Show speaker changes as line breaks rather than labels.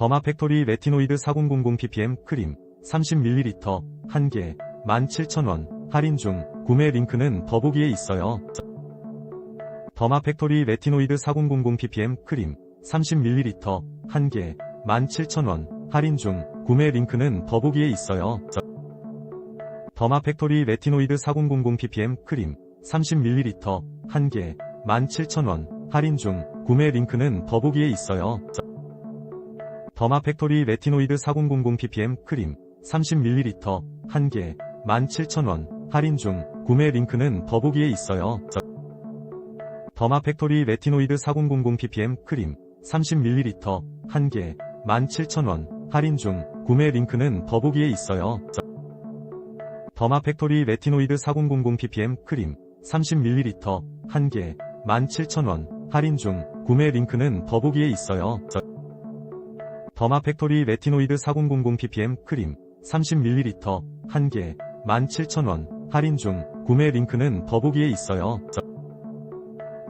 더마 팩토리 레티노이드 4000ppm 크림 30ml 1개 17,000원 할인 중 구매 링크는 더보기에 있어요. 더마 팩토리 레티노이드 4000ppm 크림 30ml 1개 17,000원 할인 중 구매 링크는 더보기에 있어요. 더마 팩토리 레티노이드 4000ppm 크림 30ml 1개 17,000원 할인 중 구매 링크는 더보기에 있어요. 더마 팩토리 레티노이드 4000ppm 크림 30ml 1개 17,000원 할인 중 구매 링크는 더보기에 있어요. 더마 팩토리 레티노이드 4000ppm 크림 30ml 1개 17,000원 할인 중 구매 링크는 더보기에 있어요. 더마 팩토리 레티노이드 4000ppm 크림 30ml 1개 17,000원 할인 중 구매 링크는 더보기에 있어요. 더마 팩토리 레티노이드 4000ppm 크림 30ml 1개 17,000원 할인 중 구매 링크는 더보기에 있어요.